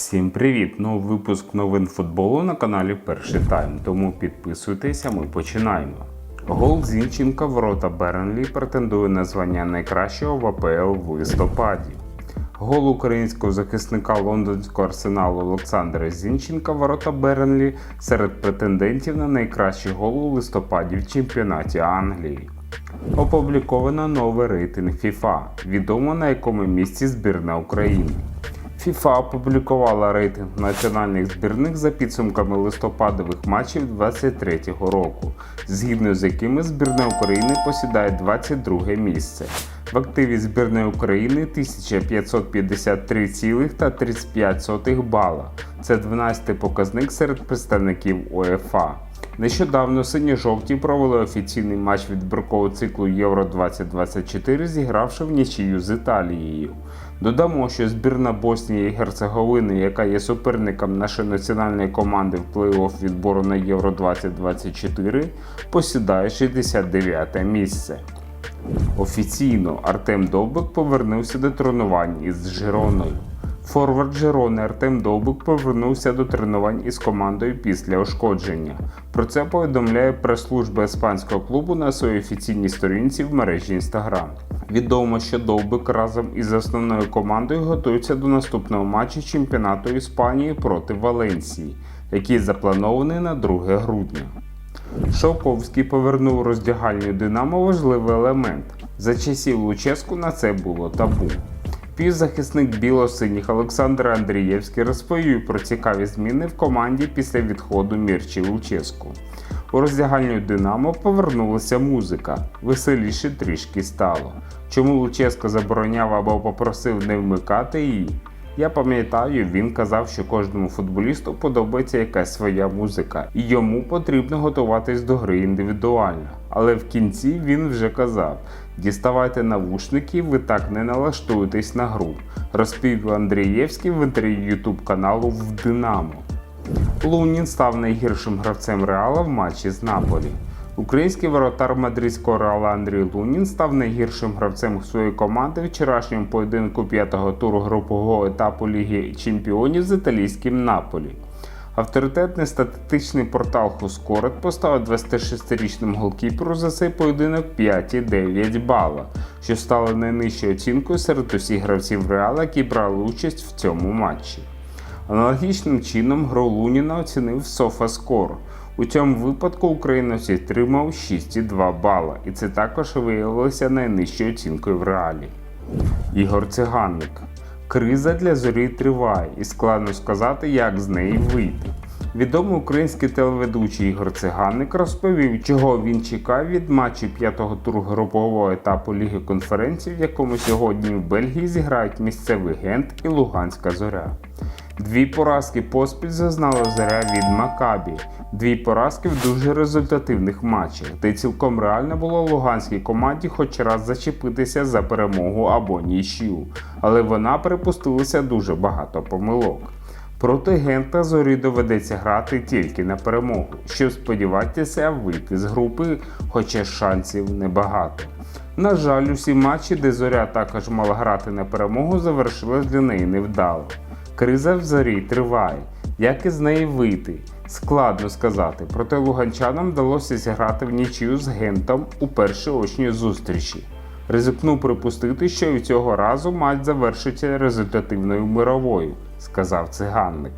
Всім привіт! Новий випуск новин футболу на каналі Перший Тайм. Тому підписуйтесь, а ми починаємо. Гол Зінченка ворота Бернлі претендує на звання найкращого в АПЛ в листопаді. Гол українського захисника лондонського арсеналу Олександра Зінченка ворота Бернлі серед претендентів на найкращий гол у листопаді в чемпіонаті Англії. Опубліковано новий рейтинг FIFA, відомо на якому місці збірна України. FIFA опублікувала рейтинг національних збірних за підсумками листопадових матчів 2023 року, згідно з якими збірна України посідає 22 місце. В активі збірної України 1553,35 бала. Це 12-й показник серед представників УЕФА. Нещодавно сині-жовті провели офіційний матч відбіркового циклу Євро 2024, зігравши в нічию з Італією. Додамо, що збірна Боснії і Герцеговини, яка є суперником нашої національної команди в плей-офф відбору на Євро 2024, посідає 69 місце. Офіційно Артем Довбик повернувся до тренувань із Жироною. Форвард Жирони Артем Довбик повернувся до тренувань із командою після ушкодження. Про це повідомляє прес-служба іспанського клубу на своїй офіційній сторінці в мережі Instagram. Відомо, що Довбик разом із основною командою готується до наступного матчу чемпіонату Іспанії проти Валенсії, який запланований на 2 грудня. Шовковський повернув роздягальню Динамо важливий елемент. За часів Луческу на це було табу. Півзахисник біло-синіх Олександр Андрієвський розповів про цікаві зміни в команді після відходу Мірчі Луческу. У роздягальню Динамо повернулася музика, веселіше трішки стало. Чому Луческо забороняв або попросив не вмикати її? Я пам'ятаю, він казав, що кожному футболісту подобається якась своя музика, і йому потрібно готуватись до гри індивідуально. Але в кінці він вже казав: діставайте навушники, ви так не налаштуєтесь на гру, розповів Андрієвський в інтерв'ю ютуб каналу в Динамо. Лунін став найгіршим гравцем Реала в матчі з Наполі. Український воротар мадридського Реала Андрій Лунін став найгіршим гравцем своєї команди в вчорашньому поєдинку п'ятого туру групового етапу Ліги Чемпіонів з італійським Наполі. Авторитетний статистичний портал Хускорет поставив 26-річному голкіперу за цей поєдинок 5,9 бала, що стало найнижчою оцінкою серед усіх гравців Реала, які брали участь в цьому матчі. Аналогічним чином гру Луніна оцінив SofaScore. У цьому випадку українець отримав 6,2 бала, і це також виявилося найнижчою оцінкою в реалі. Ігор Циганник. Криза для зорі триває, і складно сказати, як з неї вийти. Відомий український телеведучий Ігор Циганник розповів, чого він чекав від матчу п'ятого туру групового етапу Ліги конференцій, в якому сьогодні в Бельгії зіграють місцевий Гент і Луганська зоря. Дві поразки поспіль зазнала зоря від Макабі. Дві поразки в дуже результативних матчах, де цілком реально було луганській команді хоч раз зачепитися за перемогу або нічю, але вона припустилася дуже багато помилок. Проти Гента зорі доведеться грати тільки на перемогу, щоб сподіватися вийти з групи, хоча шансів небагато. На жаль, усі матчі, де зоря також мала грати на перемогу, завершились для неї невдало. Криза в зорі триває. Як із неї вийти? Складно сказати, проте луганчанам вдалося зіграти в нічию з Гентом у першій очній зустрічі. Ризикну припустити, що і цього разу матч завершиться результативною мировою, сказав циганник.